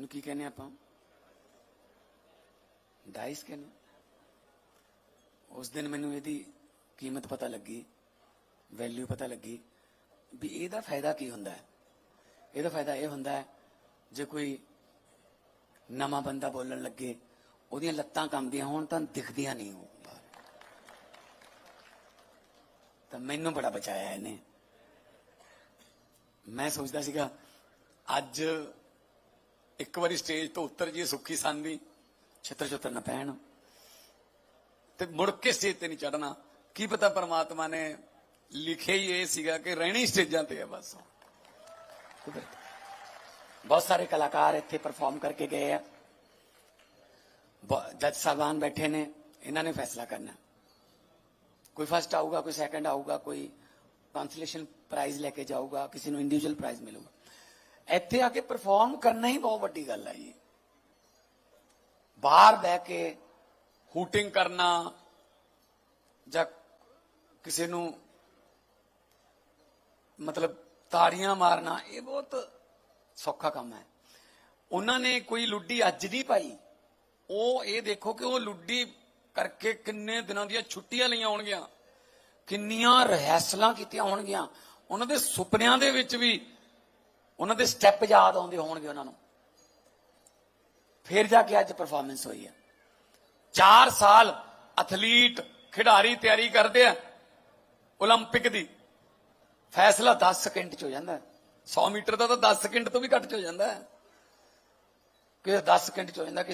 ਇਹਨੂੰ ਕੀ ਕਹਿੰਦੇ ਆਪਾਂ? ਡਾਈਸ ਕਹਿੰਦੇ ਉਸ ਦਿਨ ਮੈਨੂੰ ਇਹਦੀ ਕੀਮਤ ਪਤਾ ਲੱਗੀ ਵੈਲਿਊ ਪਤਾ ਲੱਗੀ ਵੀ ਇਹਦਾ ਫਾਇਦਾ ਕੀ ਹੁੰਦਾ ਹੈ? ਇਹਦਾ ਫਾਇਦਾ ਇਹ ਹੁੰਦਾ ਹੈ, ਜੇ ਕੋਈ ਨਵਾਂ ਬੰਦਾ ਬੋਲਣ ਲੱਗੇ, ਉਹਦੀਆਂ ਲੱਤਾਂ ਕੰਬਦੀਆਂ ਹੋਣ ਤਾਂ ਦਿਖਦੀਆਂ ਨਹੀਂ ਉਹ ਤਾਂ ਮੈਨੂੰ ਬੜਾ ਬਚਾਇਆ ਇਹਨੇ। ਮੈਂ ਸੋਚਦਾ ਸੀਗਾ, ਅੱਜ ਇੱਕ ਵਾਰੀ ਸਟੇਜ ਤੋਂ ਉੱਤਰ ਜੀ ਸੁੱਖੀ ਸੰਦੀ ਛਿੱਤਰ ਛਿੱਤਰ ਨਾ ਪੈਣ। ਤੇ ਮੁੜ ਕੇ ਸਟੇਜ ਤੇ ਨਹੀਂ ਚੜਨਾ ਕੀ ਪਤਾ ਪਰਮਾਤਮਾ ਨੇ ਲਿਖਿਆ ਹੀ ਇਹ ਸੀਗਾ ਕਿ ਰਹਿਣੀ ਸਟੇਜਾਂ ਤੇ ਹੈ ਬਸ। ਕੁਦਰਤ ਬਹੁਤ ਸਾਰੇ ਕਲਾਕਾਰ ਇੱਥੇ ਪਰਫਾਰਮ ਕਰਕੇ ਗਏ ਆ। ਬ- ਜੱਜ ਸਾਹਿਬਾਨ ਬੈਠੇ ਨੇ, ਇਹਨਾਂ ਨੇ ਫੈਸਲਾ ਕਰਨਾ। ਕੋਈ ਫਸਟ ਆਊਗਾ, ਕੋਈ ਸੈਕੰਡ ਆਊਗਾ, ਕੋਈ ਕੰਸੋਲੇਸ਼ਨ ਪ੍ਰਾਈਜ਼ ਲੈ ਕੇ ਜਾਊਗਾ, ਕਿਸੇ ਇੱਥੇ ਆ ਕੇ ਪਰਫਾਰਮ ਕਰਨਾ ਹੀ ਬਹੁਤ ਵੱਡੀ ਗੱਲ ਹੈ ਜੀ। ਬਾਹਰ ਬਹਿ ਕੇ ਹੂਟਿੰਗ ਕਰਨਾ ਜਾਂ ਕਿਸੇ ਨੂੰ ਮਤਲਬ ਤਾੜੀਆਂ ਮਾਰਨਾ, ਇਹ ਬਹੁਤ ਸੌਖਾ ਕੰਮ ਹੈ। ਉਹਨਾਂ ਨੇ ਕੋਈ ਲੁੱਡੀ ਅੱਜ ਦੀ ਪਾਈ। ਉਹ ਇਹ ਦੇਖੋ ਕਿ ਉਹ ਲੁੱਡੀ ਕਰਕੇ ਕਿੰਨੇ ਦਿਨਾਂ ਦੀਆਂ ਛੁੱਟੀਆਂ ਲਈਆਂ ਹੋਣਗੀਆਂ। ਕਿੰਨੀਆਂ ਰਿਹਰਸਲਾਂ ਕੀਤੀਆਂ ਹੋਣਗੀਆਂ। ਉਹਨਾਂ ਦੇ ਸੁਪਨਿਆਂ ਦੇ ਵਿੱਚ ਵੀ ਉਹਨਾਂ ਦੇ ਸਟੈਪ ਯਾਦ ਆਉਂਦੇ ਹੋਣਗੇ ਉਹਨਾਂ ਨੂੰ ਫਿਰ ਜਾ ਕੇ ਅੱਜ ਪਰਫਾਰਮੈਂਸ ਹੋਈ ਹੈ 4 ਸਾਲ ਐਥਲੀਟ ਖਿਡਾਰੀ ਤਿਆਰੀ ਕਰਦੇ ਆ 올림픽 ਦੀ ਫੈਸਲਾ 10 ਸਕਿੰਟ ਚ ਹੋ ਜਾਂਦਾ ਹੈ 100 ਮੀਟਰ ਦਾ ਤਾਂ 10 ਸਕਿੰਟ ਤੋਂ ਵੀ ਘੱਟ ਚ ਹੋ ਜਾਂਦਾ ਹੈ ਕਿ 10 ਸਕਿੰਟ ਚ ਹੋ ਜਾਂਦਾ ਕਿਸੇ ਦਾ